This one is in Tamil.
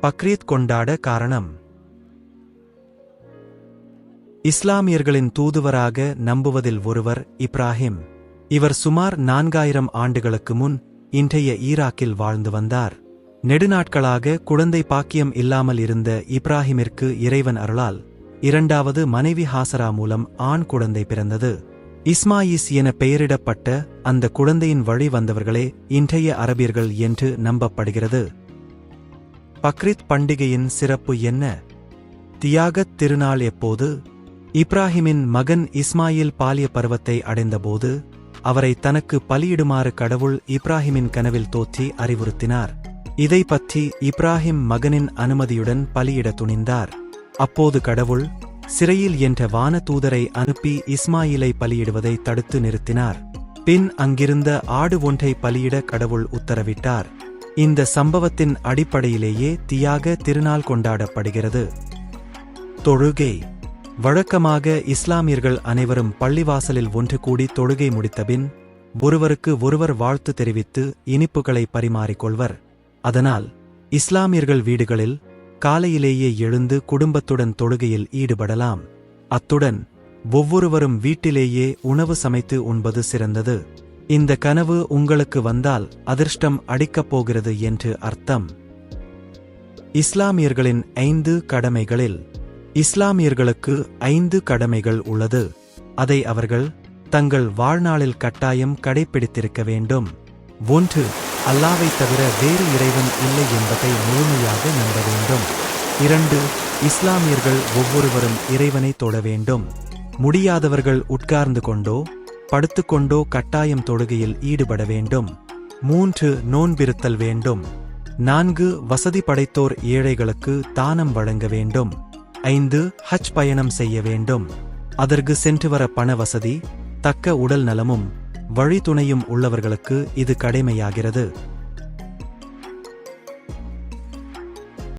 பக்ரீத் கொண்டாட காரணம் இஸ்லாமியர்களின் தூதுவராக நம்புவதில் ஒருவர் இப்ராஹிம் இவர் சுமார் நான்காயிரம் ஆண்டுகளுக்கு முன் இன்றைய ஈராக்கில் வாழ்ந்து வந்தார் நெடுநாட்களாக குழந்தை பாக்கியம் இல்லாமல் இருந்த இப்ராஹிமிற்கு இறைவன் அருளால் இரண்டாவது மனைவி ஹாசரா மூலம் ஆண் குழந்தை பிறந்தது இஸ்மாயிஸ் என பெயரிடப்பட்ட அந்த குழந்தையின் வழி வந்தவர்களே இன்றைய அரபியர்கள் என்று நம்பப்படுகிறது. பக்ரித் பண்டிகையின் சிறப்பு என்ன? தியாகத் திருநாள் எப்போது? இப்ராஹிமின் மகன் இஸ்மாயில் பாலிய பருவத்தை அடைந்தபோது அவரை தனக்கு பலியிடுமாறு கடவுள் இப்ராஹிமின் கனவில் தோற்றி அறிவுறுத்தினார். இதை பற்றி இப்ராஹிம் மகனின் அனுமதியுடன் பலியிட துணிந்தார். அப்போது கடவுள் சிறையில் என்ற வான தூதரை அனுப்பி இஸ்மாயிலை பலியிடுவதை தடுத்து நிறுத்தினார். பின் அங்கிருந்த ஆடு ஒன்றை பலியிட கடவுள் உத்தரவிட்டார். இந்த சம்பவத்தின் அடிப்படையிலேயே தியாக திருநாள் கொண்டாடப்படுகிறது. தொழுகை. வழக்கமாக இஸ்லாமியர்கள் அனைவரும் பள்ளிவாசலில் ஒன்று கூடி தொழுகை முடித்தபின் ஒருவருக்கு ஒருவர் வாழ்த்து தெரிவித்து இனிப்புகளை பரிமாறிக்கொள்வர். அதனால் இஸ்லாமியர்கள் வீடுகளில் காலையிலேயே எழுந்து குடும்பத்துடன் தொழுகையில் ஈடுபடலாம். அத்துடன் ஒவ்வொருவரும் வீட்டிலேயே உணவு சமைத்து உண்பது சிறந்தது. இந்த கனவு உங்களுக்கு வந்தால் அதிர்ஷ்டம் அடிக்கப் போகிறது என்று அர்த்தம். இஸ்லாமியர்களின் ஐந்து கடமைகளில் இஸ்லாமியர்களுக்கு ஐந்து கடமைகள் உள்ளது. அதை அவர்கள் தங்கள் வாழ்நாளில் கட்டாயம் கடைபிடித்திருக்க வேண்டும். ஒன்று அல்லாவை தவிர வேறு இறைவன் இல்லை என்பதை முழுமையாக நம்ப வேண்டும். இரண்டு இஸ்லாமியர்கள் ஒவ்வொருவரும் இறைவனை தொழ வேண்டும். முடியாதவர்கள் உட்கார்ந்து கொண்டோ படுத்துக்கொண்டோ கட்டாயம் தொழுகையில் ஈடுபட வேண்டும். மூன்று நோன்பிருத்தல் வேண்டும். நான்கு வசதி படைத்தோர் ஏழைகளுக்கு தானம் வழங்க வேண்டும். ஐந்து ஹஜ் பயணம் செய்ய வேண்டும். அதற்கு சென்று வர பண வசதி தக்க உடல் நலமும் வழித்துணையும் உள்ளவர்களுக்கு இது கடமையாகிறது.